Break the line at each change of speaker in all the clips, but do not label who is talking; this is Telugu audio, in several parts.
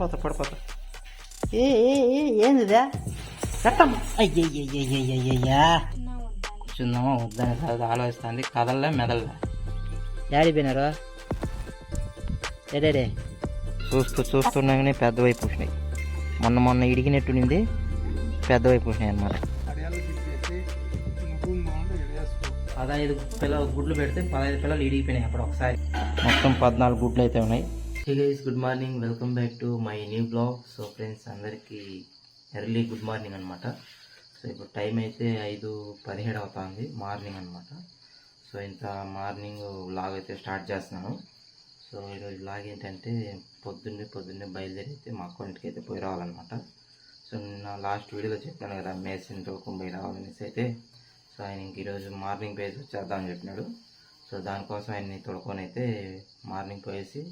పడిపోతా పడిపోతా. ఏ ఏ ఏ ఏందిదా? కట్టం అయ్యయ్యయ్యయ్యయ్యా కూర్చుందామా వద్దని కాదు ఆలోచిస్తుంది కదల్లే మెదల్లే డాడీ పోయినారు డే చూస్తూ చూస్తున్నాగానే పెద్దవైపు పూసినాయి మొన్న మొన్న ఇడిగినట్టుండింది పెద్దవైపు పూసినాయి అనమాట పదహైదు పిల్లలు గుడ్లు పెడితే పదహైదు పిల్లలు ఇడిగిపోయినాయి అప్పుడు ఒకసారి మొత్తం పద్నాలుగు గుడ్లు అయితే ఉన్నాయి guys good morning welcome back to my new blog so friends అందరికీ ఎర్లీ గుడ్ మార్నింగ్ అనమాట సో ఇప్పుడు టైం అయితే ఐదు పదిహేడు అవుతుంది. మార్నింగ్ అనమాట సో ఇంత మార్నింగ్ లాగ్ అయితే స్టార్ట్ చేస్తున్నాను. సో ఈరోజు లాగ్ ఏంటంటే పొద్దున్నే పొద్దున్నే బయలుదేరి అయితే మా అకౌంట్కి అయితే పోయి రావాలన్నమాట. సో నిన్న లాస్ట్ వీడియోలో చెప్పాను కదా మేసిన్ తోడుకొని పోయి రావాలనేసి అయితే. సో ఆయన ఇంక ఈరోజు మార్నింగ్ పోయేసి వచ్చేద్దామని చెప్పినాడు. సో దానికోసం ఆయన్ని తొడుకొని అయితే మార్నింగ్ పోయేసి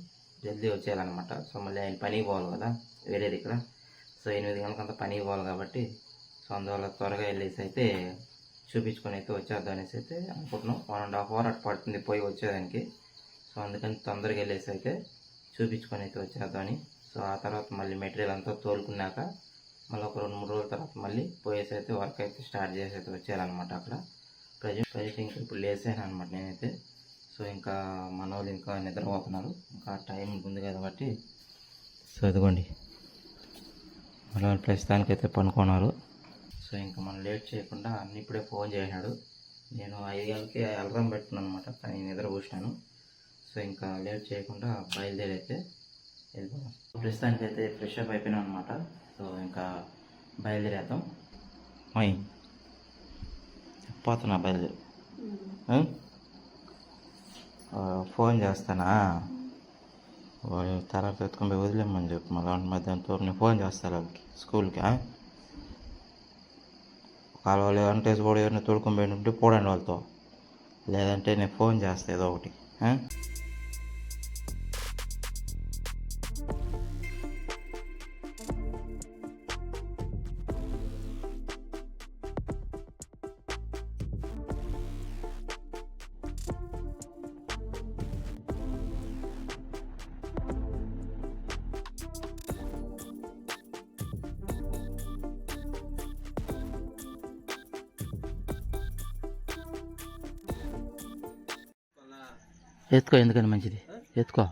జల్దీ వచ్చేయాలన్నమాట. సో మళ్ళీ ఆయన పనికి పోవాలి కదా వేరే దగ్గర. సో ఎనిమిది గంటలకి అంత పని పోవాలి కాబట్టి సో అందువల్ల త్వరగా వెళ్ళేసి అయితే చూపించుకొని అయితే వచ్చేద్దాం అనేసి అయితే అనుకుంటున్నాం. వన్ అండ్ హాఫ్ అవర్ అటు పడుతుంది పోయి వచ్చేదానికి. సో అందుకని తొందరగా వెళ్ళేసి అయితే చూపించుకొని అయితే వచ్చేద్దామని సో ఆ తర్వాత మళ్ళీ మెటీరియల్ అంతా తోలుకున్నాక మళ్ళీ ఒక రెండు మూడు రోజుల తర్వాత మళ్ళీ పోయేసి అయితే వర్క్ అయితే స్టార్ట్ చేసి అయితే వచ్చేయాలన్నమాట అక్కడ. ప్రజెంట్ ప్రజెంట్ ఇంకా ఇప్పుడు లేసాను అనమాట నేనైతే. సో ఇంకా మన వాళ్ళు ఇంకా నిద్రపోతున్నారు. ఇంకా టైం ఉంది కాబట్టి సో ఇదిగోండి. మన వాళ్ళు ప్రస్తుతానికైతే పనుకున్నారు. సో ఇంకా మనం లేట్ చేయకుండా అన్ని ఇప్పుడే ఫోన్ చేసినాడు. నేను ఐదు గంటలకి అలరం పెట్టుకున్నాను అనమాట కానీ నిద్ర కూర్చున్నాను సో ఇంకా లేట్ చేయకుండా బయలుదేరి అయితే వెళ్ళిపోదాం ప్రస్తుతానికి అయితే ఫ్రెష్ అప్ అయిపోయినాం అనమాట సో ఇంకా బయలుదేరేద్దాం. మై పోతున్నా బయలుదేరి. ఫోన్ చేస్తానా? వాడు తర్వాత ఎత్తుకొని పోయి వదిలేమని చెప్పు మళ్ళీ మధ్యాహ్నంతో నేను ఫోన్ చేస్తాను వాళ్ళకి స్కూల్కి ఒకవేళ వాళ్ళు అంటే కూడా ఎవరిని తోడుకొని పోయి ఉంటే పోడండి వాళ్ళతో. లేదంటే నేను ఫోన్ చేస్తా ఏదో ఒకటి ఎత్తుకో ఎందుకని మంచిది? ఎత్తుకో.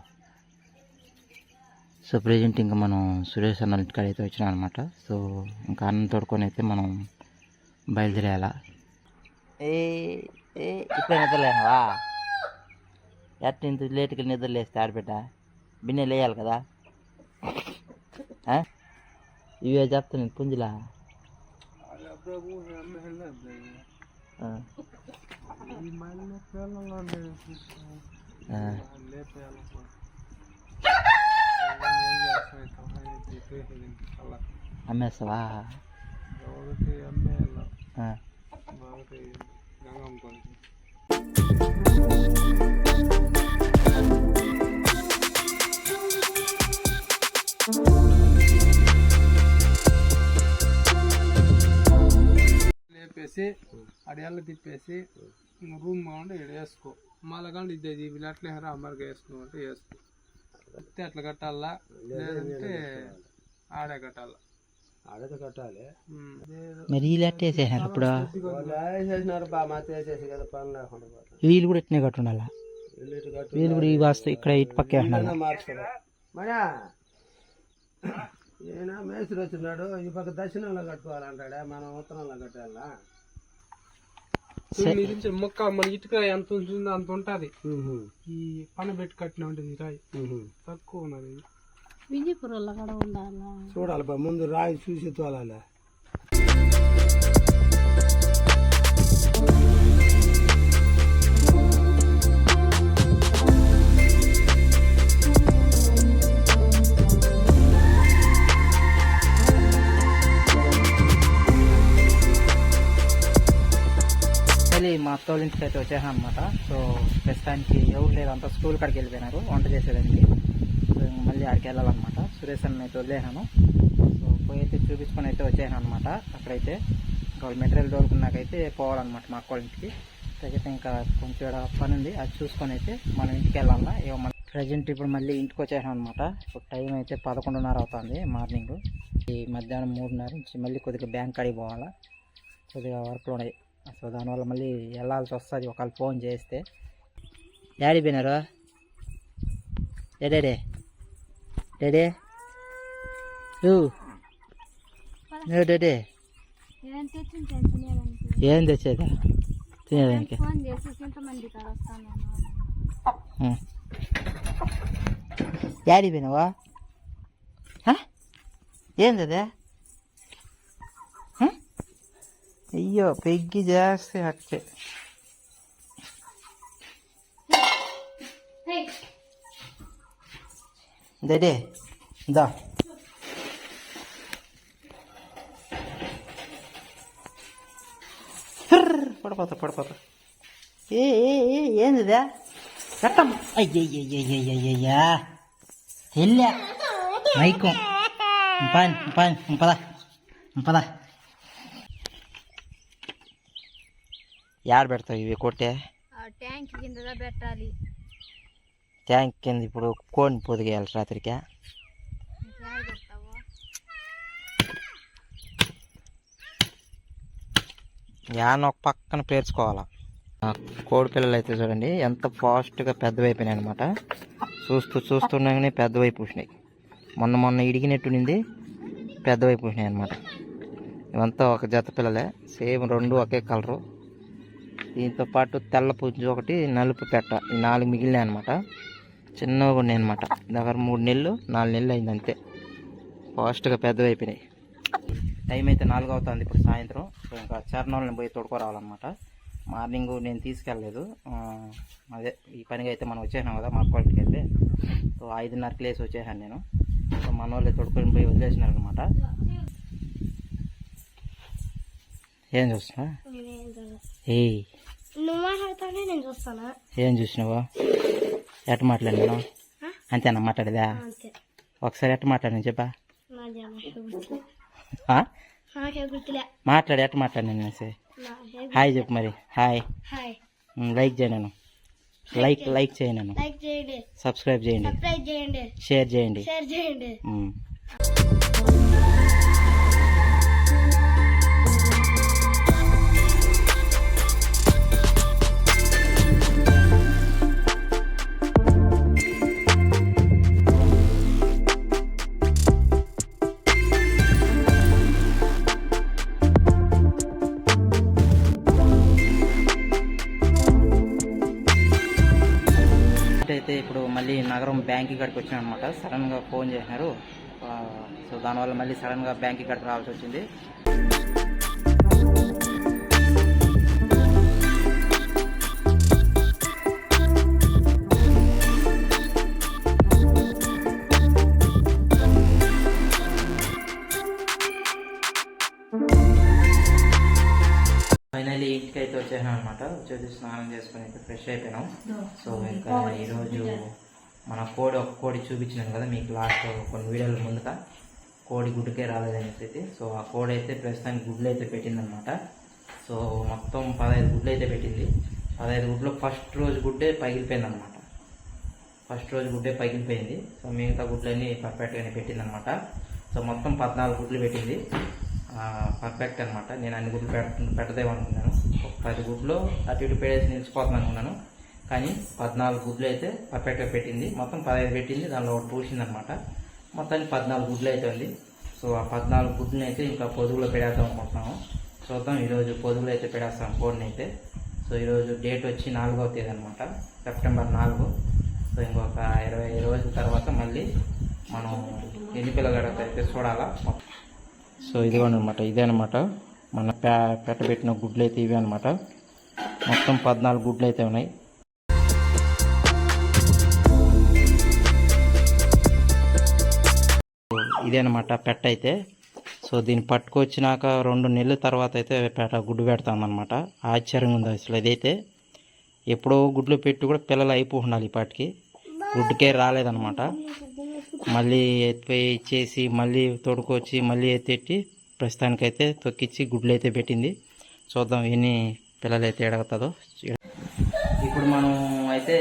సో ప్రజెంట్ ఇంకా మనం సురేష్ అన్న ఇంటికాడ అయితే వచ్చినాం అనమాట సో ఇంకా అన్నం తోడుకొని అయితే మనం బయలుదేరేయాలా? ఏ ఏ ఇప్పుడే నిద్రలేనవా ఎట్ట ఇంత లేట్కి నిద్ర లేస్తే ఆడబిడ్డ బిన్నె లేయాలి కదా? ఇవే చెప్తాను పుంజులా. మళ్ళీ ఆ. అమ్మేస్తావా ఆ.
లేపేసి అడియాలు తిప్పేసి రూమ్ కావాలంటే ఇక్కడ వేసుకో మళ్ళీ కానీ ఇది ఇది అట్లే అమ్మరికి వేసుకో అంటే వేసుకో. అయితే అట్లా కట్టాలా? లేదంటే ఆడే కట్టాలా?
ఆడది కట్టాలి.
మరి వీళ్ళు ఎట్టేసేసారు ఇప్పుడు?
వాళ్ళు వేసేసినారు బా మా చేసేసి కదా పని లేకుండా
వీళ్ళు కూడా ఇట్నే కట్టుండాలా? వీళ్ళు కూడా ఈ వాస్తు ఇక్కడ ఇటు పక్కే
మయా ఈయన మేస్త్రి వచ్చినాడు ఈ పక్క దక్షిణంలో కట్టుకోవాలంటాడా? మనం ఉత్తరంలో కట్టాలా?
నుంచి మొక్క మన ఇటుక ఎంత ఉంటుందో అంత ఉంటుంది. ఈ పని పెట్టి కట్టిన ఉంటుంది రాయి. తక్కువ ఉన్నది.
చూడాలి బా ముందు రాయి చూసి తోలాలి.
మా అయితే వచ్చేసాం అనమాట సో ప్రస్తుతానికి ఎవరు లేదు అంతా స్కూల్ కాడికి వెళ్ళిపోయినారు. వంట చేసేదానికి. సో మళ్ళీ ఆడికి వెళ్ళాలన్నమాట. సురేష్ అన్న అయితే వదిలేసాను సో పోయి అయితే చూపించుకొని అయితే వచ్చేసాను అనమాట అక్కడైతే వాళ్ళు మెటీరియల్ దొరుకున్నాకైతే పోవాలన్నమాట మా అక్క ఇంటికి. అయితే ఇంకా కొంచెం పని ఉంది. అది చూసుకొని అయితే మనం ఇంటికి వెళ్ళాలా? ఇక మన ప్రజెంట్ ఇప్పుడు మళ్ళీ ఇంటికి వచ్చేసాం అనమాట ఇప్పుడు టైం అయితే పదకొండున్నర అవుతుంది మార్నింగ్. ఈ మధ్యాహ్నం మూడున్నర నుంచి మళ్ళీ కొద్దిగా బ్యాంక్ కాడికి పోవాలా? కొద్దిగా వర్క్లు ఉన్నాయి. సో దానివల్ల మళ్ళీ వెళ్ళాల్సి వస్తుంది. ఒకవేళ ఫోన్ చేస్తే. డాడీ పోయినారు? డాడీ? డాడీ? నువ్వు డాడీ?
ఏం
తెచ్చేదా? తినేదానికి. డాడీ పోయినావా? హ? అయ్యో పెగ్గి చేస్తే అట్లే డాడీ దా. పడిపోతా పడిపోతా. ఏ ఏ ఏ ఏందిదే చట్టం అయ్యయ్యయ్యయ్యయ్యయ్యా వెళ్ళా. మైకం. పని పని పద. పద. యాడ పెడతావు ఇవి కొట్టే
ట్యాంక్ కిందగా పెట్టాలి
ట్యాంక్ కింద ఇప్పుడు కోడిని పొదిగేయాలి రాత్రికి యాన ఒక పక్కన పేర్చుకోవాలా కోడి పిల్లలు అయితే చూడండి ఎంత ఫాస్ట్గా పెద్దవైపోయినాయి అనమాట చూస్తూ చూస్తుండగానే పెద్దవై పూసినాయి మొన్న మొన్న ఇడిగినట్టుండింది పెద్దవై పూసినాయి అనమాట ఇవంతా ఒక జత పిల్లలే సేమ్ రెండు ఒకే కలరు దీంతో పాటు తెల్ల పుంజు ఒకటి నలుపు పెట్ట ఈ నాలుగు మిగిలినాయి అనమాట చిన్నగా ఉన్నాయి అనమాట దగ్గర మూడు నెలలు నాలుగు నెలలు అయింది అంతే. ఫాస్ట్గా పెద్దవైపోయినాయి టైం అయితే నాలుగు అవుతుంది ఇప్పుడు సాయంత్రం. సో ఇంకా చరణాలను పోయి తోడుకోరావాలన్నమాట. మార్నింగ్ నేను తీసుకెళ్ళలేదు. అదే ఈ పనిగా అయితే మనం వచ్చేసాం కదా మా అక్కడికి అయితే. సో ఐదున్నరకి లేసి వచ్చేసాను నేను. సో మన వాళ్ళు తోడుకొని పోయి వదిలేసినారు అనమాట ఏం చూస్తున్నా ఏయ్
నువ్వు మాట్లాడుతానే నేను చూస్తానా
ఏం చూసినావా? ఎట్ట మాట్లాడినాను అంతేనా మాట్లాడేదా? ఒకసారి ఎట్ట మాట్లాడినా చెప్పా? మాట్లాడి ఎట్ట
నాకే
హాయ్ చెప్పు మరి. హాయ్ లైక్ చేయను లైక్ లైక్ చేయను సబ్స్క్రైబ్ చేయండి. షేర్ చేయండి.
షేర్ చేయండి.
అయితే ఇప్పుడు మళ్ళీ నగరం బ్యాంక్ ఇక్కడికి వచ్చాను అనమాట సడన్గా ఫోన్ చేసినారు. సో దానివల్ల మళ్ళీ సడన్గా బ్యాంక్ ఇక్కడికి రావాల్సి వచ్చింది. ఫైనల్లీ ఇంటికి అయితే వచ్చేసాం అనమాట వచ్చేసి స్నానం చేసుకొని అయితే ఫ్రెష్ అయిపోయినాం. సో ఇంకా ఈరోజు మన కోడి ఒక కోడి చూపించినాను కదా మీకు లాస్ట్ కొన్ని వీడియోల ముందుగా. కోడి గుడ్డుకే రాలేదనేసి అయితే. సో ఆ కోడి అయితే ప్రస్తుతానికి గుడ్లు అయితే పెట్టిందనమాట సో మొత్తం పదహైదు గుడ్లు అయితే పెట్టింది. పదహైదు గుడ్లు ఫస్ట్ రోజు గుడ్డే పగిలిపోయింది అనమాట ఫస్ట్ రోజు గుడ్డే పగిలిపోయింది. సో మిగతా గుడ్లన్నీ పర్ఫెక్ట్గానే పెట్టిందనమాట సో మొత్తం పద్నాలుగు గుడ్లు పెట్టింది. పర్ఫెక్ట్ అనమాట నేను అన్ని గుడ్లు పెట్ట పెట్టదేమనుకున్నాను ఒక పది గుడ్లు అటు ఇటు పెట్టేసి నిలిచిపోతున్నాను అనుకున్నాను కానీ పద్నాలుగు గుడ్లు అయితే పర్ఫెక్ట్గా పెట్టింది. మొత్తం పదహైదు పెట్టింది. దానిలో ఒకటి పూసింది అనమాట మొత్తానికి పద్నాలుగు గుడ్లు అయితే ఉంది. సో ఆ పద్నాలుగు గుడ్లని అయితే ఇంకా పొదుగులో పెడేద్దాం అనుకుంటున్నాము. చూద్దాం. ఈరోజు పొదుగులో అయితే పెడేస్తాం కోడిని అయితే. సో ఈరోజు డేట్ వచ్చి నాలుగో తేదీ అనమాట సెప్టెంబర్ నాలుగు. సో ఇంకొక ఇరవై రోజుల తర్వాత మళ్ళీ మనం ఎన్ని పిల్లగడత అయితే చూడాలా. సో ఇదిగోనమాట ఇదే అనమాట మన పే పెట్టబెట్టిన గుడ్లు అయితే ఇవే అనమాట మొత్తం పద్నాలుగు గుడ్లు అయితే ఉన్నాయి. ఇదేనమాట ఇదే అనమాట పెట్ట అయితే. సో దీన్ని పట్టుకొచ్చినాక రెండు నెలల తర్వాత అయితే పెట్ట గుడ్డు పెడతాం అనమాట ఆశ్చర్యంగా ఉంది అసలు ఇదైతే. ఎప్పుడో గుడ్లు పెట్టి కూడా పిల్లలు అయిపో ఉండాలి ఇప్పటికి. గుడ్డుకే రాలేదన్నమాట. మళ్ళీ ఎత్తిపోయి చేసి మళ్ళీ తోడుకొచ్చి మళ్ళీ ఎత్తెట్టి ప్రస్తుతానికైతే తొక్కిచ్చి గుడ్లు అయితే పెట్టింది. చూద్దాం ఎన్ని పిల్లలు అయితే ఎడగతుందో ఇప్పుడు మనం అయితే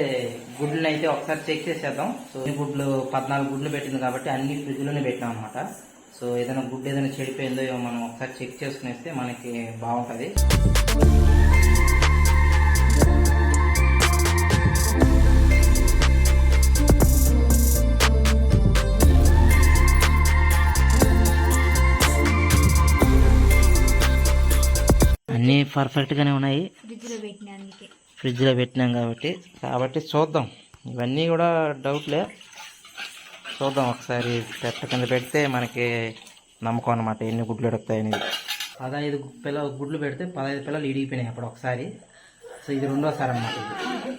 గుడ్లను అయితే ఒకసారి చెక్ చేసేద్దాం. సో ఈ గుడ్లు పద్నాలుగు గుడ్లు పెట్టింది కాబట్టి అన్ని ఫ్రిడ్జ్లోనే పెట్టాం అనమాట సో ఏదైనా గుడ్డు ఏదైనా చెడిపోయిందో మనం ఒకసారి చెక్ చేసుకునేస్తే మనకి బాగుంటుంది. అన్నీ పర్ఫెక్ట్గానే ఉన్నాయి.
ఫ్రిడ్జ్లో పెట్టిన
కాబట్టి కాబట్టి చూద్దాం. ఇవన్నీ కూడా డౌట్లే చూద్దాం ఒకసారి పెట్ట కింద పెడితే మనకి నమ్మకం అనమాట ఎన్ని గుడ్లు ఎడుగుతాయి అనేది. పదహైదు పిల్ల గుడ్లు పెడితే పదహైదు పిల్లలు ఇడిగిపోయినాయి అప్పుడు ఒకసారి. సో ఇది రెండోసారి అనమాట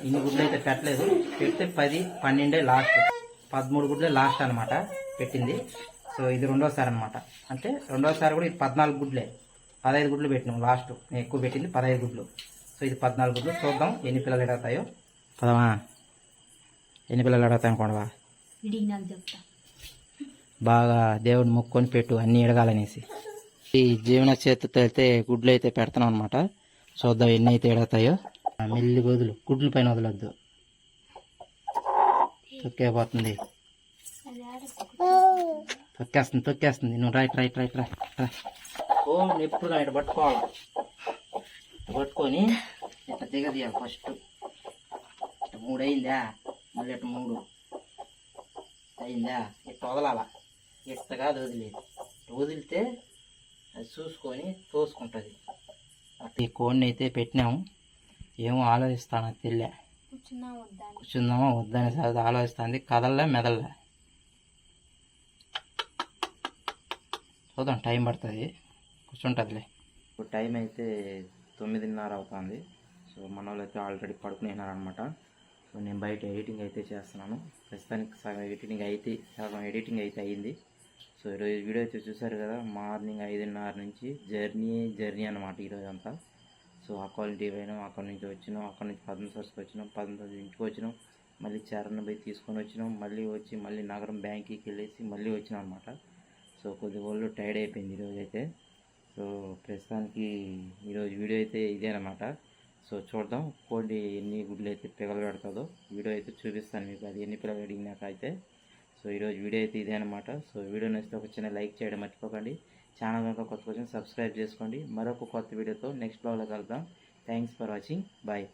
ఇన్ని గుడ్లు అయితే పెట్టలేదు. పెడితే పది పన్నెండే లాస్ట్ పదమూడు గుడ్లే లాస్ట్ అనమాట పెట్టింది. సో ఇది రెండోసారి అనమాట అంటే రెండోసారి కూడా ఇది పద్నాలుగు గుడ్లే. పదహైదు గుడ్లు పెట్టినాం లాస్ట్ నేను ఎక్కువ పెట్టింది పదహైదు గుడ్లు. సో ఇది పద్నాలుగు గుడ్లు. చూద్దాం ఎన్ని పిల్లలు ఎడతాయో పదమా? ఎన్ని పిల్లలు ఎడతాయి అనుకోండివా? బాగా దేవుడు మొక్కొని పెట్టు అన్నీ ఎడగాలనేసి. ఈ జీవన చేతితో అయితే గుడ్లు అయితే పెడతాం అనమాట చూద్దాం ఎన్ని అయితే ఎడతాయో మెల్లి వదులు. గుడ్ల పైన వదలొద్దు. తొక్కేపోతుంది. తొక్కేస్తుంది తొక్కేస్తుంది. నువ్వు రైట్ రైట్ రైట్ రైట్ రా. ఓ ఎప్పుడు ఇటు పట్టుకోవాలి. పట్టుకొని ఇట్లా దిగదీయాలి ఫస్ట్ ఇటు మూడు అయిందా మళ్ళీ ఇటు మూడు. అయిందా? ఇట్ట వదలాల? ఇట్టగా అది వదిలేదు వదిలితే అది చూసుకొని తోసుకుంటుంది. ఈ కోడిని అయితే పెట్టినాము. ఏమో ఆలోచిస్తాను తెల్లే కూర్చుందామా వద్దని అది ఆలోచిస్తుంది. కదల్లే మెదల్లే? చూద్దాం టైం పడుతుంది. కూర్చుంటుందిలే. ఇప్పుడు టైం అయితే తొమ్మిదిన్నర అవుతుంది. సో మన వాళ్ళు అయితే ఆల్రెడీ పడుకునేనారనమాట సో నేను బయట ఎడిటింగ్ అయితే చేస్తున్నాను. ప్రస్తుతానికి సగం ఎడిటింగ్ అయితే సగం ఎడిటింగ్ అయితే అయ్యింది సో ఈరోజు వీడియో అయితే చూసారు కదా మార్నింగ్ ఐదున్నర నుంచి జర్నీ జర్నీ అనమాట ఈరోజు అంతా సో అక్కడ ఇంటికి పోయినాం అక్కడ నుంచి వచ్చినాం అక్కడ నుంచి పద్మసర్స్కి వచ్చినాం పద్మసర్స్ ఇంటికి వచ్చినాం. మళ్ళీ చరణ్ పోయి తీసుకొని వచ్చినాం. మళ్ళీ వచ్చి మళ్ళీ నగరం బ్యాంక్కి వెళ్ళేసి మళ్ళీ వచ్చినాం అనమాట సో కొద్ది రోజులు టైర్డ్ అయిపోయింది ఈరోజు అయితే సో ప్రస్తుతానికి ఈరోజు వీడియో అయితే ఇదే అనమాట సో చూద్దాం కోడి ఎన్ని గుడ్లు అయితే పిల్లలు పెడుతుందో వీడియో అయితే చూపిస్తాను మీకు అది ఎన్ని పిల్లలు అడిగినాక అయితే. సో ఈరోజు వీడియో అయితే ఇదే అనమాట సో వీడియో నచ్చితే ఒక చిన్న లైక్ చేయడం మర్చిపోకండి. ఛానల్ కనుక కొత్త కోసం సబ్స్క్రైబ్ చేసుకోండి. మరొక కొత్త వీడియోతో నెక్స్ట్ బ్లాగ్లో కలుద్దాం. Thanks for watching. బాయ్.